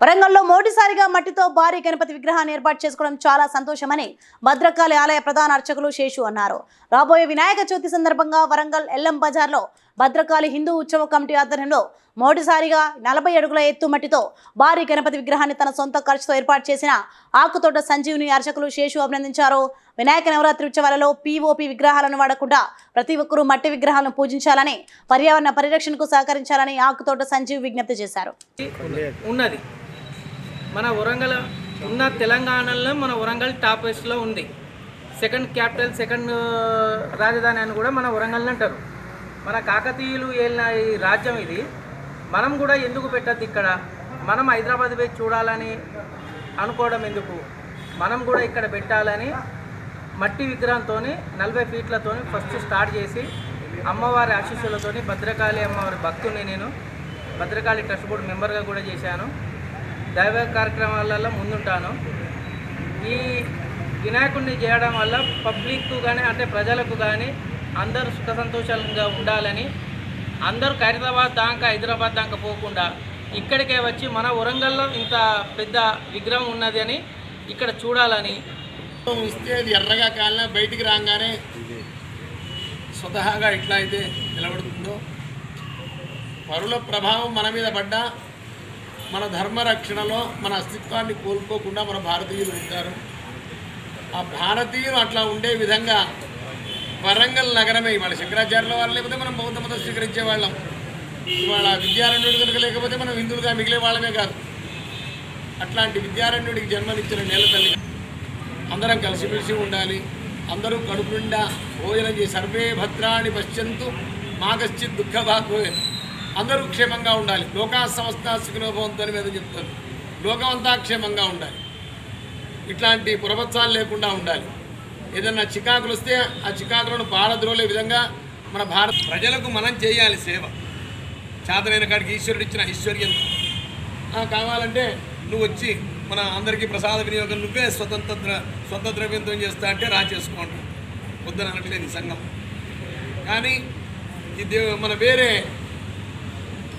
వరంగల్లో మొదటిసారిగా మట్టితో భారీ గణపతి విగ్రహాన్ని ఏర్పాటు చేసుకోవడం చాలా సంతోషమని భద్రకాళి ఆలయ ప్రధాన అర్చకులు శేషు అన్నారు. రాబోయే వినాయక చవితి సందర్భంగా వరంగల్ ఎల్లం బజార్లో భద్రకాళి హిందూ ఉత్సవ కమిటీ ఆధ్వర్యంలో మొదటిసారిగా నలభై అడుగుల ఎత్తు మట్టితో భారీ గణపతి విగ్రహాన్ని తన సొంత ఖర్చుతో ఏర్పాటు చేసిన ఆకుతోట సంజీవుని అర్చకులు శేషు అభినందించారు. వినాయక నవరాత్రి ఉత్సవాలలో పిఓపి విగ్రహాలను వాడకుండా ప్రతి ఒక్కరూ మట్టి విగ్రహాలను పూజించాలని పర్యావరణ పరిరక్షణకు సహకరించాలని ఆకుతోట సంజీవ్ విజ్ఞప్తి చేశారు. ఉన్నది. మన వరంగల్ ఉన్న తెలంగాణలో మన వరంగల్ టాప్ వెస్ట్లో ఉంది. సెకండ్ క్యాపిటల్ సెకండ్ రాజధాని అని కూడా మన వరంగల్ని అంటారు. మన కాకతీయులు ఏలిన ఈ రాజ్యం ఇది. మనం కూడా ఎందుకు పెట్టద్దు ఇక్కడ? మనం హైదరాబాద్ పోయి చూడాలని అనుకోవడం ఎందుకు? మనం కూడా ఇక్కడ పెట్టాలని మట్టి విగ్రహంతో నలభై ఫీట్లతో ఫస్ట్ స్టార్ట్ చేసి అమ్మవారి ఆశీస్సులతో భద్రకాళి అమ్మవారి భక్తుని నేను భద్రకాళి ట్రస్ట్ బోర్డు మెంబర్గా కూడా చేశాను. దైవ కార్యక్రమాలలో ముందుంటాను. ఈ వినాయకుడిని చేయడం వల్ల పబ్లిక్ కానీ అంటే ప్రజలకు కానీ అందరూ సుఖ సంతోషంగా ఉండాలని అందరూ ఖైరతాబాద్ దాకా హైదరాబాద్ దాకా పోకుండా ఇక్కడికే వచ్చి మన వరంగల్లో ఇంత పెద్ద విగ్రహం ఉన్నది అని ఇక్కడ చూడాలని. ఇస్తే ఎర్రగా కాలిన బయటికి రాగానే స్వతహాగా ఎట్లా అయితే నిలబడుతుందో. పరుల ప్రభావం మన మీద పడ్డా మన ధర్మ రక్షణలో మన అస్తిత్వాన్ని కోల్పోకుండా మన భారతీయులు ఉంటారు. ఆ భారతీయులు అట్లా ఉండే విధంగా వరంగల్ నగరమే ఇవాళ శంకరాచార్యుల వాళ్ళు లేకపోతే మనం బౌద్ధ మతం స్వీకరించే వాళ్ళం. ఇవాళ విద్యారణ్యుడు కనుక లేకపోతే మనం హిందువులుగా మిగిలే వాళ్ళమే కాదు. అట్లాంటి విద్యారణ్యుడికి జన్మనిచ్చిన నేల తల్లి అందరం కలిసిమెలిసి ఉండాలి. అందరూ కడుపు నిండా భోజనం చేసి సర్వే భద్రాన్ని పశ్చంతు మాకశ్చిత్ దుఃఖ భాగ్యే అందరూ క్షేమంగా ఉండాలి. లోకా సంస్థ సుఖినోభవంతో అని మీద చెప్తారు. లోకమంతా క్షేమంగా ఉండాలి. ఇట్లాంటి పురపత్సాలు లేకుండా ఉండాలి. ఏదన్నా చికాకులు వస్తే ఆ చికాకులను పారద్రోలే విధంగా మన భారత ప్రజలకు మనం చేయాలి సేవ. చేతనైన కాడికి ఈశ్వరుడు ఇచ్చిన ఐశ్వర్యం. ఆ, కావాలంటే నువ్వు వచ్చి మన అందరికీ ప్రసాద వినియోగం నువ్వే స్వతంత్ర ద్ర- స్వంత ద్రవ్యంతో చేస్తా అంటే రా చేసుకోండి. వద్దని అనట్లేదు ఈ సంఘం. కానీ ఇది మన వేరే